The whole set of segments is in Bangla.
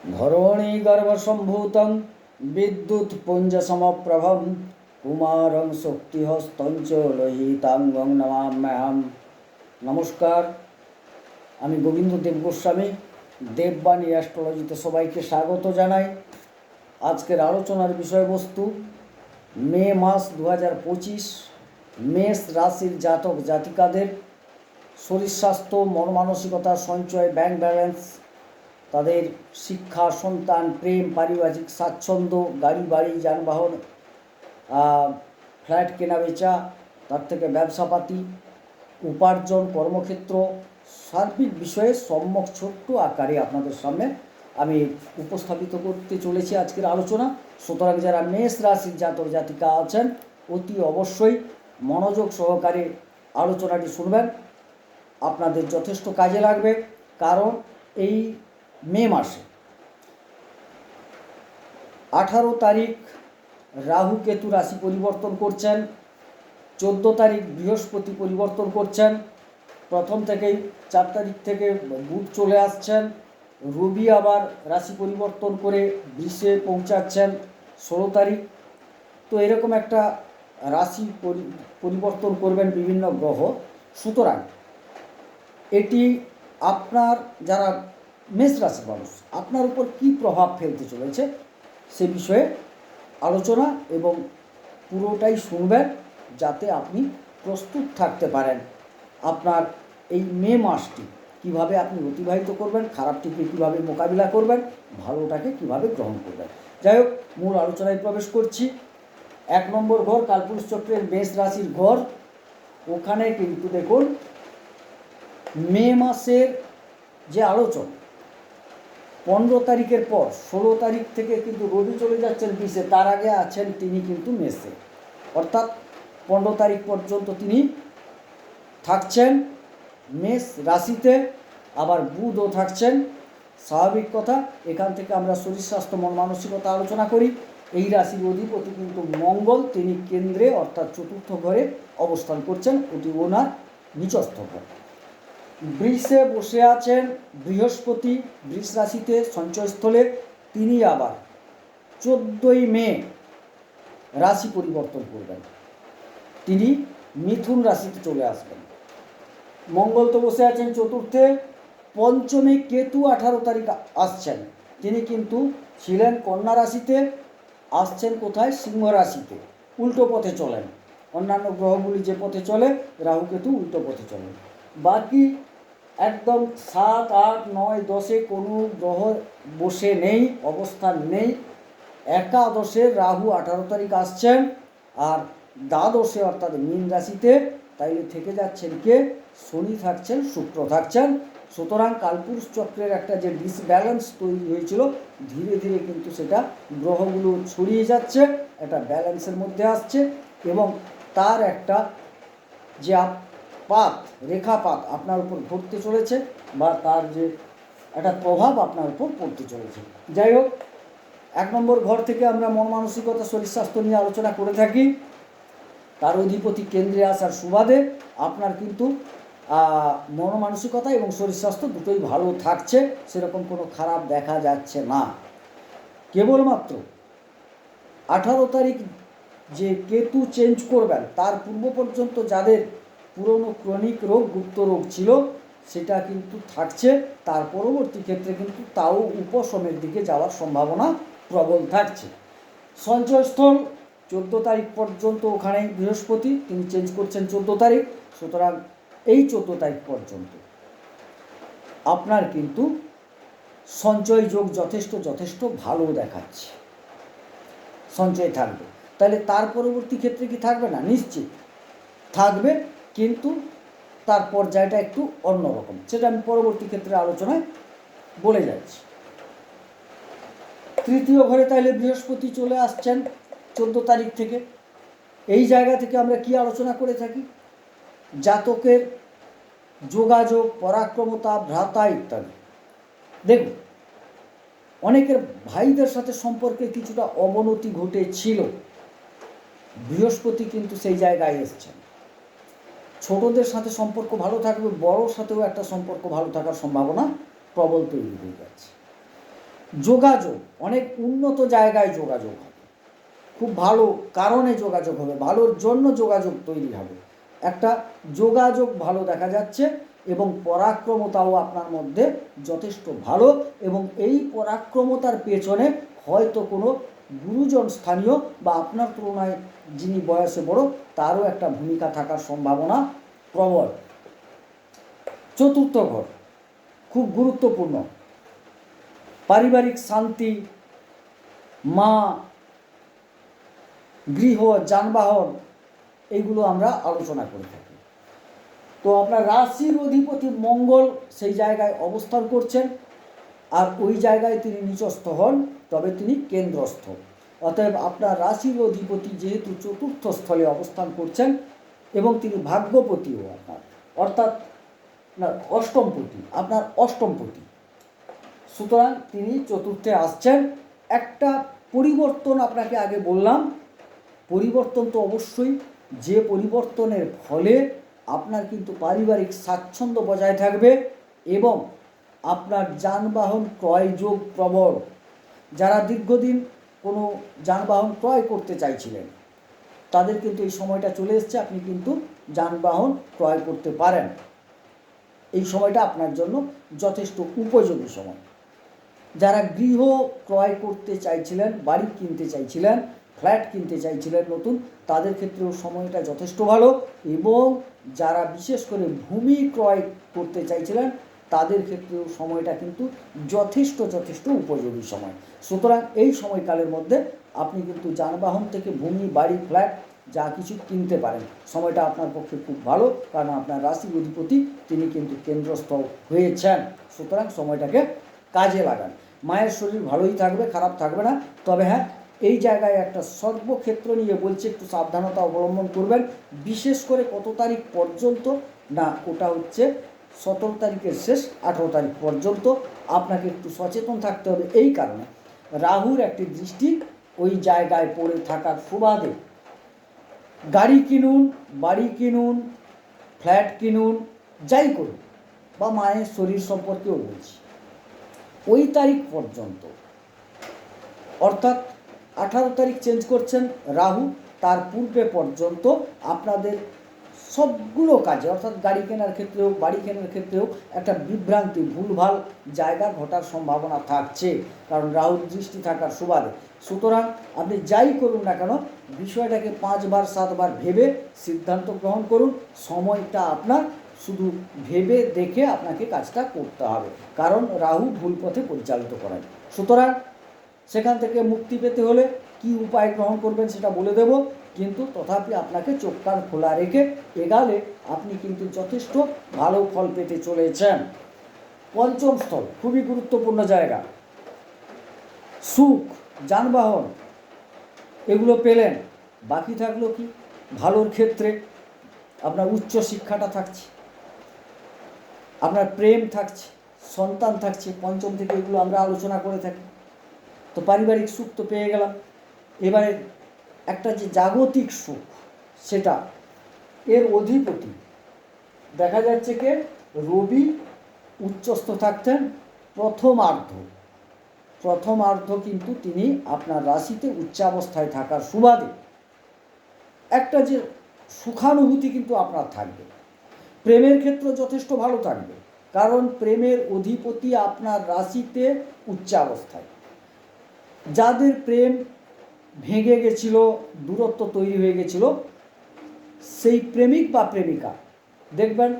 ধরণী গর্ভসম্ভূতং বিদ্যুৎ পুঞ্জসমপ্রভম, কুমারং শক্তিহস্তঞ্চ লোহিতাঙ্গং নমাম্যহম। নমস্কার, আমি গোবিন্দ দেব গোস্বামী, দেববাণী অ্যাস্ট্রোলজিতে সবাইকে স্বাগত জানাই। আজকের আলোচনার বিষয়বস্তু, মে মাস দু হাজার পঁচিশ, মেষ রাশির জাতক জাতিকাদের শরীর স্বাস্থ্য মন মানসিকতা সঞ্চয়, ব্যাংক ব্যালেন্স। তাদের শিক্ষা, সন্তান, প্রেম, পারিবারিক স্বাচ্ছন্দ্য, গাড়ি, বাড়ি, যানবাহন ফ্ল্যাট কেনা বেচা তার থেকে ব্যবসাপাতি, উপার্জন, কর্মক্ষেত্র, সার্বিক বিষয়ে সম্যক ছোট্ট আকারে আপনাদের সামনে আমি উপস্থাপিত করতে চলেছি আজকের আলোচনা। সুতরাং যারা মেষ রাশির জাতক জাতিকা আছেন, অতি অবশ্যই মনোযোগ সহকারে আলোচনাটি শুনবেন। আপনাদের যথেষ্ট কাজে লাগবে। কারণ এই মে মাসে। আঠারো তারিখ রাহু কেতু রাশি পরিবর্তন করছেন, চোদ্দ তারিখ বৃহস্পতি পরিবর্তন করছেন, প্রথম থেকেই চার তারিখ থেকে বুধ চলে আসছেন, রবি আবার রাশি পরিবর্তন করে বৃষে পৌঁছাচ্ছেন ষোলো তারিখ। তো এরকম একটা রাশি পরি- পরিবর্তন করবেন বিভিন্ন গ্রহ। সুতরাং এটি আপনার যারা মেষ রাশির মানুষ, আপনার উপর কী প্রভাব ফেলতে চলেছে সে বিষয়ে আলোচনা এবং পুরোটাই শুনবেন যাতে আপনি প্রস্তুত থাকতে পারেন। আপনার এই মে মাসটি কীভাবে আপনি অতিবাহিত করবেন, খারাপটিকে কীভাবে মোকাবিলা করবেন, ভালোটাকে কীভাবে গ্রহণ করবেন। যাই হোক, মূল আলোচনায় প্রবেশ করছি। এক নম্বর ঘর, কালপুরুষ চক্রের মেষ রাশির ঘর। ওখানে কিন্তু দেখুন, মে মাসের যে আলোচনা পনেরো তারিখের পর, ষোলো তারিখ থেকে কিন্তু রবি চলে যাচ্ছেন বিশে তার আগে আছেন তিনি কিন্তু মেসে। অর্থাৎ পনেরো তারিখ পর্যন্ত তিনি থাকছেন, মেষ রাশিতে, আবার বুধও থাকছেন। স্বাভাবিক কথা, এখান থেকে আমরা শরীর স্বাস্থ্য, মন মানসিকতা আলোচনা করি। এই রাশির অধিপতি কিন্তু মঙ্গল, তিনি কেন্দ্রে, অর্থাৎ চতুর্থ ঘরে অবস্থান করছেন ওটি ওনার নিচস্থ ঘর। বৃষে বসে আছেন বৃহস্পতি, বৃষ রাশিতে সঞ্চয়স্থলে, তিনি আবার চোদ্দই মে রাশি পরিবর্তন করবেন। তিনি মিথুন রাশিতে চলে আসবেন। মঙ্গল তো বসে আছেন চতুর্থে, পঞ্চমে কেতু আঠারো তারিখ আসছেন। তিনি কিন্তু ছিলেন কন্যা রাশিতে, আসছেন কোথায়? সিংহ রাশিতে। উল্টো পথে চলেন। অন্যান্য গ্রহগুলি যে পথে চলে, রাহু কেতু উল্টো পথে চলেন। বাকি একদম সাত, আট, নয়, দশে কোনো গ্রহ বসে নেই, অবস্থান নেই। একাদশে রাহু আঠারো তারিখ আসছেন আর দ্বাদশে অর্থাৎ মীন রাশিতে, তাইলে থেকে যাচ্ছেন কে? শনি থাকছেন, শুক্র থাকছেন। সুতরাং কালপুরুষ চক্রের একটা যে ডিসব্যালেন্স তৈরি হয়েছিল, ধীরে ধীরে কিন্তু সেটা গ্রহগুলো ছড়িয়ে যাচ্ছে, একটা ব্যালেন্সের মধ্যে আসছে এবং তার একটা যে পাত রেখাপাত আপনার উপর ঘটতে চলেছে বা তার যে একটা প্রভাব আপনার উপর পড়তে চলেছে। যাই হোক, এক নম্বর ঘর থেকে আমরা মন মানসিকতা, শরীর স্বাস্থ্য নিয়ে আলোচনা করে থাকি। তার অধিপতি কেন্দ্রে আসার সুবাদে আপনার কিন্তু মন মানসিকতা এবং শরীর স্বাস্থ্য দুটোই ভালো থাকছে, সেরকম কোনো খারাপ দেখা যাচ্ছে না। কেবলমাত্র আঠারো তারিখ যে কেতু চেঞ্জ করবেন, তার পূর্ব পর্যন্ত যাদের পুরনো ক্রনিক রোগ, গুপ্ত রোগ ছিল, সেটা কিন্তু থাকছে। তার পরবর্তী ক্ষেত্রে কিন্তু তাও উপশমের দিকে যাওয়ার সম্ভাবনা প্রবল থাকছে। সঞ্চয়স্থল চোদ্দ তারিখ পর্যন্ত ওখানে বৃহস্পতি, তিনি চেঞ্জ করছেন চোদ্দ তারিখ, সুতরাং এই চোদ্দ তারিখ পর্যন্ত। আপনার কিন্তু সঞ্চয় যোগ যথেষ্ট যথেষ্ট ভালো দেখাচ্ছে। সঞ্চয় থাকবে। তাহলে তার পরবর্তী ক্ষেত্রে কি থাকবে না? নিশ্চিত। থাকবে। কিন্তু তার পর্যায়টা একটু অন্যরকম, সেটা আমি পরবর্তী ক্ষেত্রে আলোচনায় বলে যাচ্ছি। তৃতীয় ঘরে তাহলে বৃহস্পতি চলে আসছেন চোদ্দ তারিখ থেকে। এই জায়গা থেকে আমরা কি আলোচনা করে থাকি? জাতকের যোগাযোগ, পরাক্রমতা, ভ্রাতা ইত্যাদি। দেখুন, অনেকের ভাইদের সাথে সম্পর্কে কিছুটা অবনতি ঘটেছিল। বৃহস্পতি কিন্তু সেই জায়গায় এসছেন। ছোটদের সাথে সম্পর্ক ভালো থাকবে, বড়োর সাথেও একটা সম্পর্ক ভালো থাকার সম্ভাবনা প্রবল তৈরি হয়ে যাচ্ছে। যোগাযোগ, অনেক উন্নত জায়গায় যোগাযোগ হবে। খুব ভালো কারণে যোগাযোগ হবে, ভালোর জন্য যোগাযোগ তৈরি হবে। একটা যোগাযোগ ভালো দেখা যাচ্ছে এবং পরাক্রমতাও আপনার মধ্যে যথেষ্ট ভালো এবং এই পরাক্রমতার পেছনে হয়তো কোনো গুরুজন স্থানীয় বা আপনার তুলনায় যিনি বয়সে বড়, তারও একটা ভূমিকা থাকার সম্ভাবনা প্রবল। চতুর্থ ঘর, খুব গুরুত্বপূর্ণ। পারিবারিক শান্তি, মা, গৃহ, যানবাহন এইগুলো আমরা আলোচনা করে থাকি। তো আপনার রাশির অধিপতি মঙ্গল সেই জায়গায় অবস্থান করছেন, আর ওই জায়গায় তিনি নিচস্থ হন। তবে তিনি কেন্দ্রস্থ। অতএব আপনার রাশির অধিপতি যেহেতু চতুর্থ স্থলে অবস্থান করছেন এবং তিনি ভাগ্যপতিও আপনার। অর্থাৎ না অষ্টমপতি, আপনার অষ্টমপতি। সুতরাং তিনি চতুর্থে আসছেন। একটা পরিবর্তন আপনাকে আগে বললাম। পরিবর্তন তো অবশ্যই। যে পরিবর্তনের ফলে আপনার কিন্তু পারিবারিক স্বাচ্ছন্দ্য বজায় থাকবে এবং আপনার যানবাহন ক্রয়যোগ প্রবল। যারা দীর্ঘদিন কোনো যানবাহন ক্রয় করতে চাইছিলেন, তাদের কিন্তু এই সময়টা চলে এসছে, আপনি কিন্তু যানবাহন ক্রয় করতে পারেন। এই সময়টা আপনার জন্য যথেষ্ট উপযোগী সময়। যারা গৃহ ক্রয় করতে চাইছিলেন, বাড়ি কিনতে চাইছিলেন, ফ্ল্যাট কিনতে চাইছিলেন নতুন, তাদের ক্ষেত্রেও সময়টা যথেষ্ট ভালো এবং যারা বিশেষ করে ভূমি ক্রয় করতে চাইছিলেন তাদের ক্ষেত্রেও সময়টা কিন্তু যথেষ্ট যথেষ্ট উপযোগী সময়। সুতরাং এই সময়কালের মধ্যে আপনি কিন্তু যানবাহন থেকে ভূমি, বাড়ি, ফ্ল্যাট যা কিছু কিনতে পারেন। সময়টা আপনার পক্ষে খুব ভালো, কারণ আপনার রাশি অধিপতি তিনি কিন্তু কেন্দ্রস্থ হয়েছেন। সুতরাং সময়টাকে কাজে লাগান। মায়ের শরীর ভালোই থাকবে, খারাপ থাকবে না। তবে হ্যাঁ এই জায়গায় একটা সর্বক্ষেত্র নিয়ে বলছে, একটু সাবধানতা অবলম্বন করবেন। বিশেষ করে কত তারিখ পর্যন্ত, না, ওটা হচ্ছে সতেরো তারিখের শেষ আঠেরো তারিখ পর্যন্ত আপনাকে একটু সচেতন থাকতে হবে এই কারণে। রাহুর একটি দৃষ্টি ওই জায়গায় পড়ে থাকার সুবাদে। গাড়ি কিনুন, বাড়ি কিনুন, ফ্ল্যাট কিনুন, যাই করুন, বা মায়ের শরীর সম্পর্কেও বলছি। ওই তারিখ পর্যন্ত, অর্থাৎ আঠারো তারিখ চেঞ্জ করছেন রাহু, তার পূর্বে পর্যন্ত আপনাদের সবগুলো কাজে, অর্থাৎ গাড়ি কেনার ক্ষেত্রেও বাড়ি কেনার ক্ষেত্রেও একটা বিভ্রান্তি, ভুলভাল জায়গা ঘটার সম্ভাবনা থাকছে। কারণ রাহুর দৃষ্টি থাকার সুবাদে। সুতরাং আপনি যাই করুন না কেন, বিষয়টাকে পাঁচবার, সাতবার ভেবে সিদ্ধান্ত গ্রহণ করুন। সময়টা আপনার শুধু ভেবে দেখে আপনাকে কাজটা করতে হবে। কারণ রাহু ভুল পথে পরিচালিত করেন। সুতরাং সেখান থেকে মুক্তি পেতে হলে কি উপায় গ্রহণ করবেন সেটা বলে দেব। কিন্তু তথাপি আপনাকে চোখ কান খোলা রেখে এগালে আপনি কিন্তু যথেষ্ট ভালো ফল পেতে চলেছেন। পঞ্চম স্থল, খুবই গুরুত্বপূর্ণ জায়গা। সুখ, যানবাহন, এগুলো পেলেন। বাকি থাকল কি? ভালোর ক্ষেত্রে আপনার উচ্চ শিক্ষাটা থাকছে। আপনার প্রেম থাকছে, সন্তান থাকছে, পঞ্চম থেকে এগুলো আমরা আলোচনা করে থাকি। তো পারিবারিক সুখ তো পেয়ে গেলাম। এবারে একটা যে জাগতিক সুখ, সেটা এর অধিপতি। দেখা যাচ্ছে কে, রবি উচ্চস্থ থাকতেন প্রথমার্ধ। প্রথমার্ধ কিন্তু তিনি আপনার রাশিতে উচ্চাবস্থায় থাকার সুবাদে। একটা যে সুখানুভূতি কিন্তু আপনার থাকবে। প্রেমের ক্ষেত্রে যথেষ্ট ভালো থাকবে, কারণ প্রেমের অধিপতি আপনার রাশিতে উচ্চাবস্থায়। যাদের প্রেম ভেঙে গেছিল, দূরত্ব তৈরি হয়ে গেছিল। সেই প্রেমিক বা প্রেমিকা, দেখবেন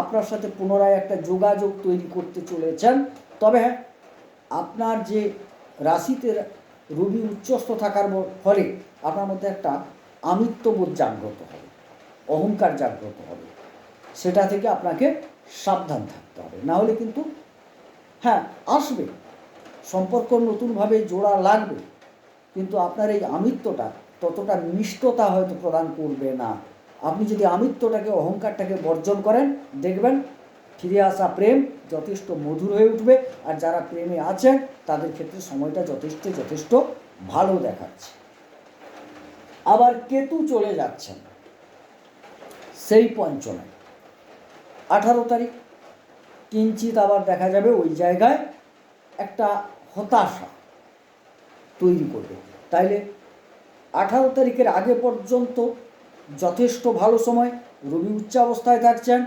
আপনার সাথে পুনরায় একটা যোগাযোগ তৈরি করতে চলেছেন। তবে হ্যাঁ আপনার যে রাশিতে রবি উচ্চস্থ থাকার ফলে আপনার মধ্যে একটা আমিত্ববোধ জাগ্রত হবে, অহংকার জাগ্রত হবে। সেটা থেকে আপনাকে সাবধান থাকতে হবে। না হলে কিন্তু হ্যাঁ আসবে। সম্পর্ক নতুনভাবে জোড়া লাগবে। কিন্তু আপনার এই আমিত্বটা ততটা মিষ্টতা হয়তো প্রদান করবে না। আপনি যদি আমিত্বটাকে, অহংকারটাকে বর্জন করেন, দেখবেন ফিরে আসা প্রেম যথেষ্ট মধুর হয়ে উঠবে আর যারা প্রেমে আছেন, তাদের ক্ষেত্রে সময়টা যথেষ্ট যথেষ্ট ভালো দেখাচ্ছে। আবার কেতু চলে যাচ্ছেন সেই পঞ্চমে। আঠারো তারিখ, কিঞ্চিত আবার দেখা যাবে ওই জায়গায় একটা হতাশা। তৈরি করবে। তাইলে আঠারো তারিখের আগে পর্যন্ত যথেষ্ট ভালো সময়। রবি উচ্চাবস্থায় থাকছেন,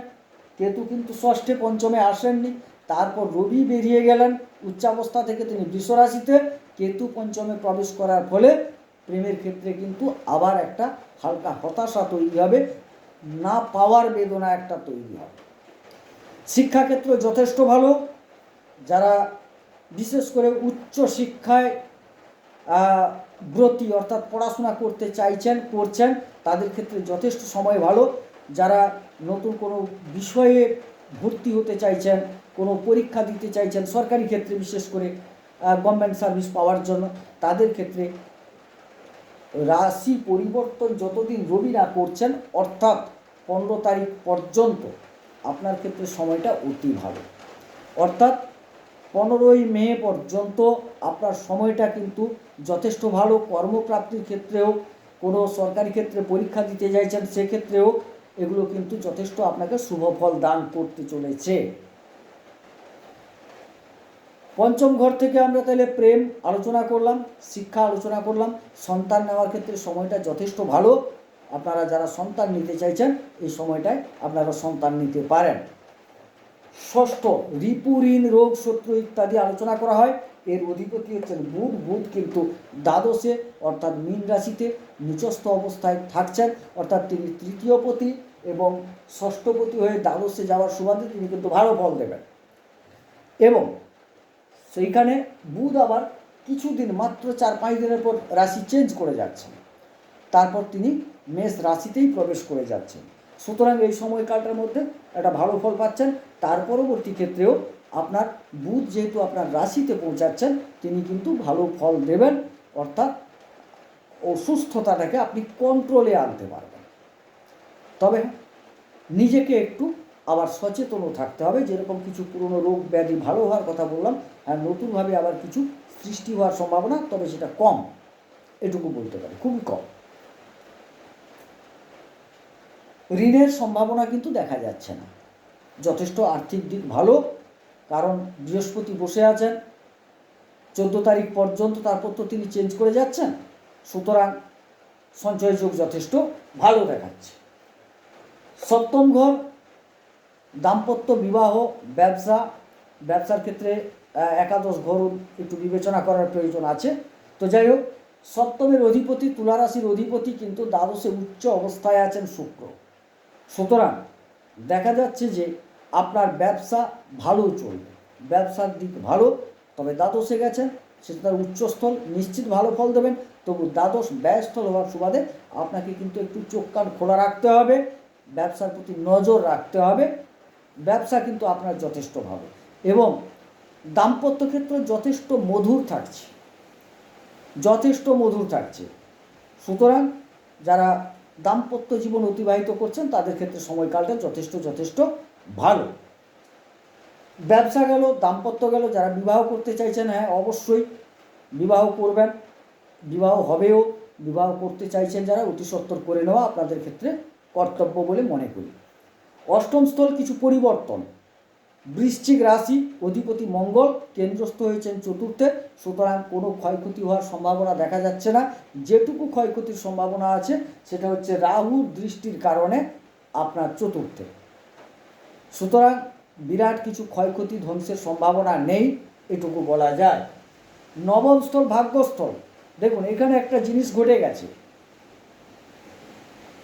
কেতু কিন্তু ষষ্ঠে, পঞ্চমে আসেননি। তারপর রবি বেরিয়ে গেলেন উচ্চাবস্থা থেকে তিনি বৃষরাশিতে কেতু পঞ্চমে প্রবেশ করার ফলে প্রেমের ক্ষেত্রে কিন্তু আবার একটা হালকা হতাশা তৈরি হবে, না পাওয়ার বেদনা একটা তৈরি হবে। শিক্ষাক্ষেত্র যথেষ্ট ভালো, যারা বিশেষ করে উচ্চ শিক্ষায় ব্রতী অর্থাৎ পড়াশোনা করতে চাইছেন, করছেন, তাদের ক্ষেত্রে যথেষ্ট সময় ভালো। যারা নতুন কোনো বিষয়ে ভর্তি হতে চাইছেন, কোনো পরীক্ষা দিতে চাইছেন, সরকারি ক্ষেত্রে বিশেষ করে গভর্নমেন্ট সার্ভিস পাওয়ার জন্য, তাদের ক্ষেত্রে রাশি পরিবর্তন যতদিন রবি না করছেন, অর্থাৎ পনেরো তারিখ পর্যন্ত, আপনার ক্ষেত্রে সময়টা অতি ভালো। অর্থাৎ পনেরোই মে পর্যন্ত আপনার সময়টা কিন্তু যথেষ্ট ভালো। কর্মপ্রাপ্তির ক্ষেত্রেও, কোনো সরকারি ক্ষেত্রে পরীক্ষা দিতে চাইছেন সেক্ষেত্রেও এগুলো কিন্তু যথেষ্ট আপনাকে শুভ ফল দান করতে চলেছে। পঞ্চম ঘর থেকে আমরা তাহলে প্রেম আলোচনা করলাম, শিক্ষা আলোচনা করলাম। সন্তান নেওয়ার ক্ষেত্রে সময়টা যথেষ্ট ভালো। আপনারা যারা সন্তান নিতে চাইছেন, এই সময়টায় আপনারা সন্তান নিতে পারেন। ষষ্ঠ, রিপু, ঋণ, রোগ, শত্রু ইত্যাদি আলোচনা করা হয়। এর অধিপতি হচ্ছেন বুধ। বুধ কিন্তু দ্বাদশে, অর্থাৎ মীন রাশিতে নিচস্থ অবস্থায় থাকছেন। অর্থাৎ তিনি তৃতীয় পতি এবং ষষ্ঠপতি হয়ে দ্বাদশে যাওয়ার সুবাদে তিনি কিন্তু ভালো ফল দেবেন। এবং সেইখানে বুধ আবার কিছুদিন মাত্র চার পাঁচ দিনের পর রাশি চেঞ্জ করে যাচ্ছেন। তারপর তিনি মেষ রাশিতেই প্রবেশ করে যাচ্ছেন। সুতরাং এই সময়কালটার মধ্যে একটা ভালো ফল পাচ্ছেন। তার পরবর্তী ক্ষেত্রেও আপনার বুধ যেহেতু আপনার রাশিতে পৌঁছাচ্ছেন, তিনি কিন্তু ভালো ফল দেবেন। অর্থাৎ অসুস্থতাটাকে আপনি কন্ট্রোলে আনতে পারবেন। তবে নিজেকে একটু আবার সচেতনও থাকতে হবে। যেরকম কিছু পুরনো রোগ ব্যাধি ভালো হওয়ার কথা বললাম, আর নতুনভাবে আবার কিছু সৃষ্টি হওয়ার সম্ভাবনা, তবে সেটা কম। এটুকু বলতে পারি। খুবই কম। ঋণের সম্ভাবনা কিন্তু দেখা যাচ্ছে না। যথেষ্ট আর্থিক দিক ভালো, কারণ বৃহস্পতি বসে আছেন। চোদ্দ তারিখ পর্যন্ত তারপর তো তিনি চেঞ্জ করে যাচ্ছেন। সুতরাং সঞ্চয় যোগ যথেষ্ট ভালো দেখাচ্ছে। সপ্তম ঘর, দাম্পত্য বিবাহ, ব্যবসা, ব্যবসার ক্ষেত্রে একাদশ ঘর একটু বিবেচনা করার প্রয়োজন আছে। তো যাই হোক, সপ্তমের অধিপতি তুলারাশির অধিপতি কিন্তু দ্বাদশে উচ্চ অবস্থায় আছেন শুক্র। সুতরাং দেখা যাচ্ছে যে আপনার ব্যবসা ভালো চলবে। ব্যবসার দিক ভালো, তবে দ্বাদশে গেছেন সেটা তার উচ্চস্থল নিশ্চিত ভালো ফল দেবেন। তবু দ্বাদশ ব্যয়স্থল হওয়ার সুবাদে আপনাকে কিন্তু একটু চোখ কান খোলা রাখতে হবে, ব্যবসার প্রতি নজর রাখতে হবে। ব্যবসা কিন্তু আপনার যথেষ্ট ভালো। এবং দাম্পত্য ক্ষেত্র যথেষ্ট মধুর থাকছে। যথেষ্ট মধুর থাকছে। সুতরাং যারা দাম্পত্য জীবন অতিবাহিত করছেন, তাদের ক্ষেত্রে সময়কালটা যথেষ্ট যথেষ্ট ভালো। ব্যবসা গেল, দাম্পত্য গেল, যারা বিবাহ করতে চাইছেন হ্যাঁ অবশ্যই বিবাহ করবেন, বিবাহ হবেও, বিবাহ করতে চাইছেন যারা, অতি সত্তর করে নেওয়া আপনাদের ক্ষেত্রে কর্তব্য বলে মনে করি। অষ্টম স্থল, কিছু পরিবর্তন। বৃশ্চিক রাশি অধিপতি মঙ্গল কেন্দ্রস্থ হয়েছেন চতুর্থে, সুতরাং কোনো ক্ষয়ক্ষতি হওয়ার সম্ভাবনা দেখা যাচ্ছে না। যেটুকু ক্ষয়ক্ষতির সম্ভাবনা আছে, সেটা হচ্ছে রাহুর দৃষ্টির কারণে আপনার চতুর্থে। সুতরাং বিরাট কিছু ক্ষয়ক্ষতি, ধ্বংসের সম্ভাবনা নেই, এটুকু বলা যায়। নবম স্থল ভাগ্যস্থল। দেখুন, এখানে একটা জিনিস ঘটে গেছে।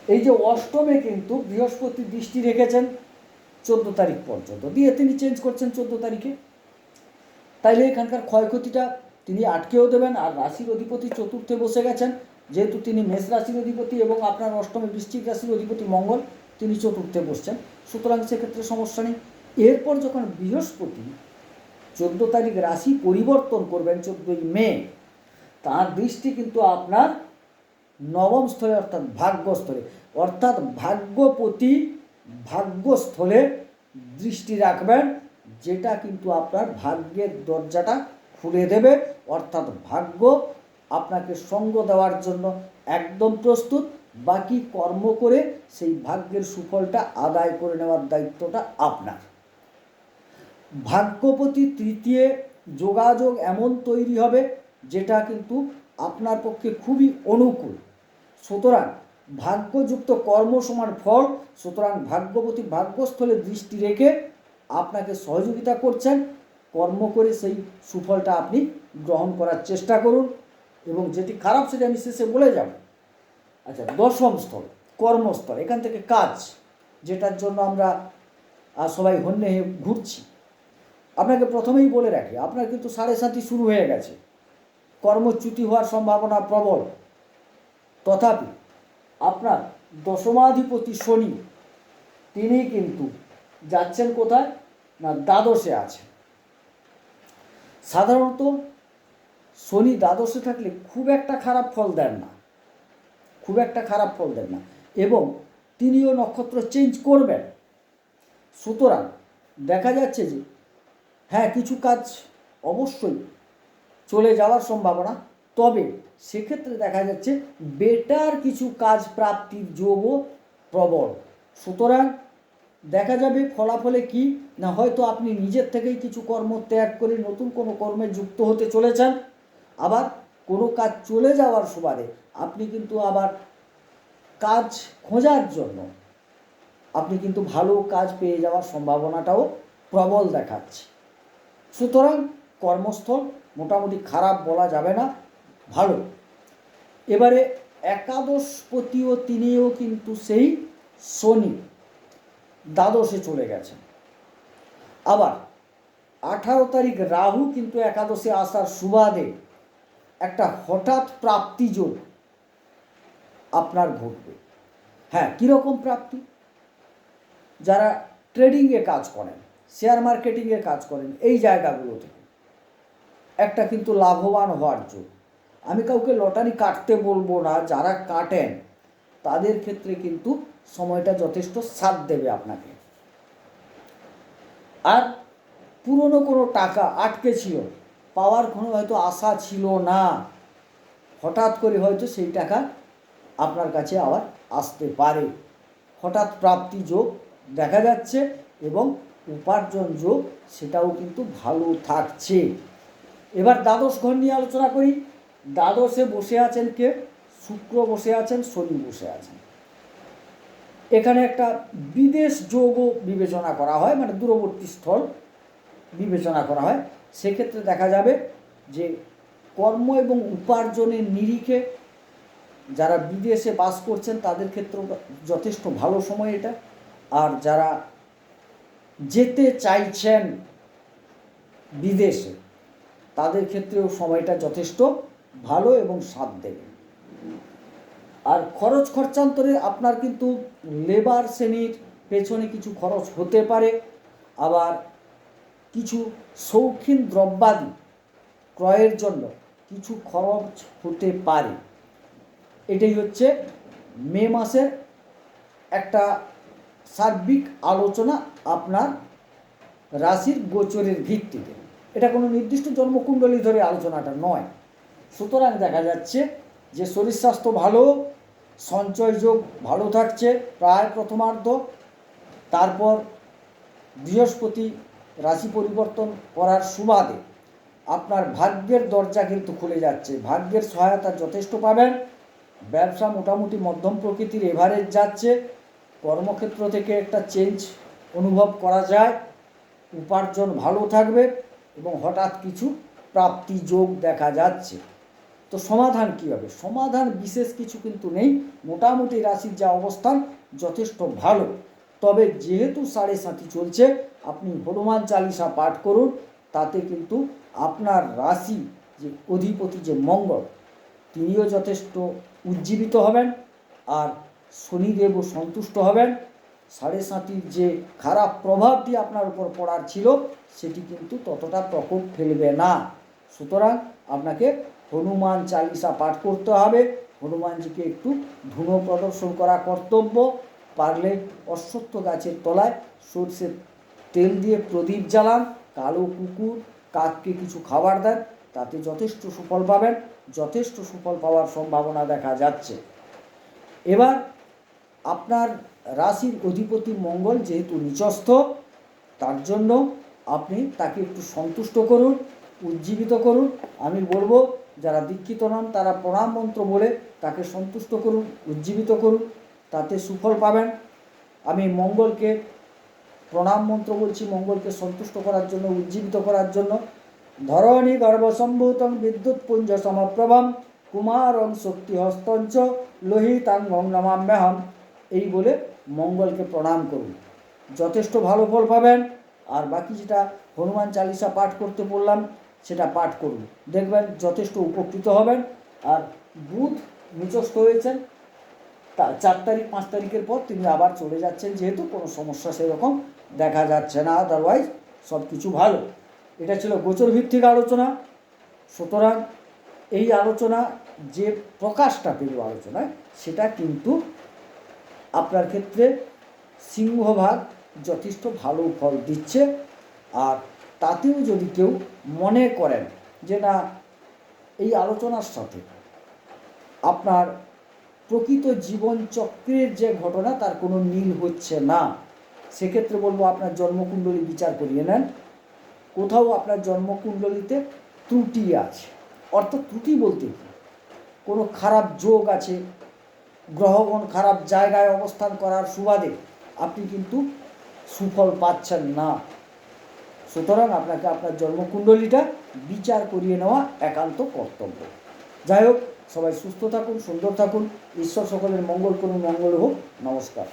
এই যে অষ্টমে কিন্তু বৃহস্পতি দৃষ্টি রেখেছেন চোদ্দ তারিখ পর্যন্ত। দিয়ে তিনি চেঞ্জ করছেন চোদ্দ তারিখে। তাইলে এখানকার ক্ষয়ক্ষতিটা তিনি আটকেও দেবেন, আর রাশির অধিপতি চতুর্থে বসে গেছেন। যেহেতু তিনি মেষ রাশির অধিপতি এবং আপনার অষ্টমে বৃশ্চিক রাশির অধিপতি মঙ্গল, তিনি চতুর্থে বসছেন। সুতরাং সেক্ষেত্রে সমস্যা নেই। এরপর যখন বৃহস্পতি চোদ্দ তারিখ রাশি পরিবর্তন করবেন, চোদ্দোই মে, তার দৃষ্টি কিন্তু আপনার নবম স্তরে, অর্থাৎ ভাগ্যস্থলে অর্থাৎ ভাগ্যপতি ভাগ্যস্থলে দৃষ্টি রাখবেন, যেটা কিন্তু আপনার ভাগ্যের দরজাটা খুলে দেবে। অর্থাৎ ভাগ্য আপনাকে সঙ্গ দেওয়ার জন্য একদম প্রস্তুত। বাকি কর্ম করে সেই ভাগ্যের সুফলটা আদায় করে নেওয়ার দায়িত্বটা আপনার। ভাগ্যপতি তৃতীয় যোগাযোগ এমন তৈরি হবে, যেটা কিন্তু আপনার পক্ষে খুবই অনুকূল। সুতরাং ভাগ্যযুক্ত কর্ম সমান ফল, সুতরাং ভাগ্যবতী ভাগ্যস্থলে দৃষ্টি রেখে আপনাকে সহযোগিতা করছেন। কর্ম করে সেই সুফলটা আপনি গ্রহণ করার চেষ্টা করুন এবং যেটি খারাপ সেটা আমি শেষে বলে যাব। আচ্ছা দশম স্থল কর্মস্থল, এখান থেকে কাজ, যেটার জন্য আমরা সবাই হন্যে হয়ে ঘুরছি। আপনাকে প্রথমেই বলে রাখি, আপনার কিন্তু সাড়ে সাতই শুরু হয়ে গেছে। কর্মচ্যুতি হওয়ার সম্ভাবনা প্রবল। তথাপি আপনার দশমাধিপতি শনি, তিনি কিন্তু যাচ্ছেন কোথায়? না, দ্বাদশে আছে। সাধারণত শনি দ্বাদশে থাকলে খুব একটা খারাপ ফল দেন না। খুব একটা খারাপ ফল দেন না। এবং তিনিও নক্ষত্র চেঞ্জ করবেন। সুতরাং দেখা যাচ্ছে যে হ্যাঁ কিছু কাজ অবশ্যই চলে যাওয়ার সম্ভাবনা তবে সেক্ষেত্রে দেখা যাচ্ছে বেটার কিছু কাজ প্রাপ্তির যোগও প্রবল। সুতরাং দেখা যাবে ফলাফলে কি, না হয়তো আপনি নিজের থেকেই কিছু কর্ম ত্যাগ করে নতুন কোনো কর্মে যুক্ত হতে চলেছেন, আবার কোনো কাজ চলে যাওয়ার সুবাদে আপনি কিন্তু আবার কাজ খোঁজার জন্য আপনি কিন্তু ভালো কাজ পেয়ে যাওয়ার সম্ভাবনাটাও প্রবল দেখাচ্ছে। সুতরাং কর্মস্থল মোটামুটি খারাপ বলা যাবে না। ভালো এবারে একাদশপতিও তিনিও কিন্তু সেই শনি, দ্বাদশে চলে গেছেন। আবার আঠারো তারিখ রাহু কিন্তু একাদশে আসার সুবাদে একটা হঠাৎ প্রাপ্তি যোগ আপনার ঘটবে। হ্যাঁ কীরকম প্রাপ্তি? যারা ট্রেডিংয়ে কাজ করেন, শেয়ার মার্কেটিংয়ে কাজ করেন, এই জায়গাগুলো থেকে। একটা কিন্তু লাভবান হওয়ার যোগ। আমি কাউকে লটারি কাটতে বলব না, যারা কাটেন, তাদের ক্ষেত্রে কিন্তু সময়টা যথেষ্ট সাথ দেবে আপনাকে। আর পুরনো কোনো টাকা আটকে ছিল, পাওয়ার কোনো হয়তো আশা ছিল না, হঠাৎ করে হয়তো সেই টাকা আপনার কাছে আবার আসতে পারে। হঠাৎ প্রাপ্তি যোগ দেখা যাচ্ছে এবং উপার্জন যোগ সেটাও কিন্তু ভালো থাকছে। এবার দ্বাদশ ঘর নিয়ে আলোচনা করি। দ্বাদশে বসে আছেন কে? শুক্র বসে আছেন, শনি বসে আছেন। এখানে একটা বিদেশ যোগও বিবেচনা করা হয় মানে দূরবর্তী স্থল বিবেচনা করা হয়। সেক্ষেত্রে দেখা যাবে যে কর্ম এবং উপার্জনের নিরিখে যারা বিদেশে বাস করছেন, তাদের ক্ষেত্রেও যথেষ্ট ভালো সময় এটা। আর যারা যেতে চাইছেন বিদেশে, তাদের ক্ষেত্রেও সময়টা যথেষ্ট ভালো এবং সাথ দেবে। আর খরচ খরচান্তরে আপনার কিন্তু লেবার শ্রেণির পেছনে কিছু খরচ হতে পারে। আবার কিছু শৌখিন দ্রব্যাদি ক্রয়ের জন্য কিছু খরচ হতে পারে। এটাই হচ্ছে মে মাসের একটা সার্বিক আলোচনা আপনার রাশির গোচরের ভিত্তিতে। এটা কোনো নির্দিষ্ট জন্মকুণ্ডলী ধরে আলোচনাটা নয়। সুতরাং দেখা যাচ্ছে যে শরীর স্বাস্থ্য ভালো, সঞ্চয় যোগ ভালো থাকছে, প্রায় প্রথমার্ধ। তারপর বৃহস্পতি রাশি পরিবর্তন করার সুবাদে আপনার ভাগ্যের দরজা কিন্তু খুলে যাচ্ছে। ভাগ্যের সহায়তা যথেষ্ট পাবেন। ব্যবসা মোটামুটি মধ্যম প্রকৃতির এভারেজ যাচ্ছে। কর্মক্ষেত্র থেকে একটা চেঞ্জ অনুভব করা যায়। উপার্জন ভালো থাকবে এবং হঠাৎ কিছু প্রাপ্তি যোগ দেখা যাচ্ছে। তো সমাধান কী হবে? সমাধান বিশেষ কিছু কিন্তু নেই। মোটামুটি রাশির যা অবস্থান যথেষ্ট ভালো। তবে যেহেতু সাড়ে সাথী চলছে, আপনি হনুমান চালিসা পাঠ করুন, তাতে কিন্তু আপনার রাশি যে অধিপতি যে মঙ্গল, তিনিও যথেষ্ট উজ্জীবিত হবেন আর শনিদেবও সন্তুষ্ট হবেন। সাড়ে সাতির যে খারাপ প্রভাবটি আপনার উপর পড়ার ছিল, সেটি কিন্তু ততটা প্রকোপ ফেলবে না। সুতরাং আপনাকে হনুমান চালিসা পাঠ করতে হবে। হনুমানজিকে একটু ধুনো প্রদর্শন করা কর্তব্য। পারলে অশ্বত্থ গাছের তলায় সর্ষের তেল দিয়ে প্রদীপ জ্বালান, কালো কুকুর কাককে কিছু খাবার দেন, তাতে যথেষ্ট সুফল পাবেন, যথেষ্ট সুফল পাওয়ার সম্ভাবনা দেখা যাচ্ছে। এবার আপনার রাশির অধিপতি মঙ্গল যেহেতু নিচস্থ, তার জন্য আপনি তাকে একটু সন্তুষ্ট করুন, উজ্জীবিত করুন। আমি বলব যারা দীক্ষিত নন, তারা প্রণাম মন্ত্র বলে তাকে সন্তুষ্ট করুন, উজ্জীবিত করুন, তাতে সুফল পাবেন। আমি মঙ্গলকে প্রণাম মন্ত্র বলছি, মঙ্গলকে সন্তুষ্ট করার জন্য, উজ্জীবিত করার জন্য। ধরণী গর্ভসম্ভূতং বিদ্যুৎ পুঞ্জ সমপ্রভম কুমারং শক্তি হস্তঞ্চ লোহিতাঙ্গং নমাম্যহম। এই বলে মঙ্গলকে প্রণাম করুন। যথেষ্ট ভালো ফল পাবেন। আর বাকি যেটা হনুমান চালিসা পাঠ করতে বললাম সেটা পাঠ করুন। দেখবেন যথেষ্ট উপকৃত হবেন। আর বুধ নিচস্থ হয়েছেন। তা চার তারিখ, পাঁচ তারিখের পর তিনি আবার চলে যাচ্ছেন। যেহেতু কোনো সমস্যা সেরকম দেখা যাচ্ছে না আদারওয়াইজ সব কিছু ভালো। এটা ছিল গোচর ভিত্তিক আলোচনা। সুতরাং এই আলোচনা, যে প্রকাশটা পেল আলোচনায়, সেটা কিন্তু আপনার ক্ষেত্রে সিংহভাগ যথেষ্ট ভালো ফল দিচ্ছে। আর তাতেও যদি কেউ মনে করেন যে না, এই আলোচনার সাথে আপনার প্রকৃত জীবন চক্রের যে ঘটনা, তার কোনো মিল হচ্ছে না, সেক্ষেত্রে বলব আপনার জন্মকুণ্ডলী বিচার করিয়ে নেন। কোথাও আপনার জন্মকুণ্ডলিতে ত্রুটি আছে। অর্থাৎ ত্রুটি বলতে কি? কোনো খারাপ যোগ আছে, গ্রহগণ খারাপ জায়গায় অবস্থান করার সুবাদে আপনি কিন্তু সুফল পাচ্ছেন না। সুতরাং আপনাকে আপনার জন্মকুণ্ডলীটা বিচার করিয়ে নেওয়া একান্ত কর্তব্য। যাই হোক, সবাই সুস্থ থাকুন, সুন্দর থাকুন। ঈশ্বর সকলের মঙ্গল করুন, মঙ্গল হোক। নমস্কার।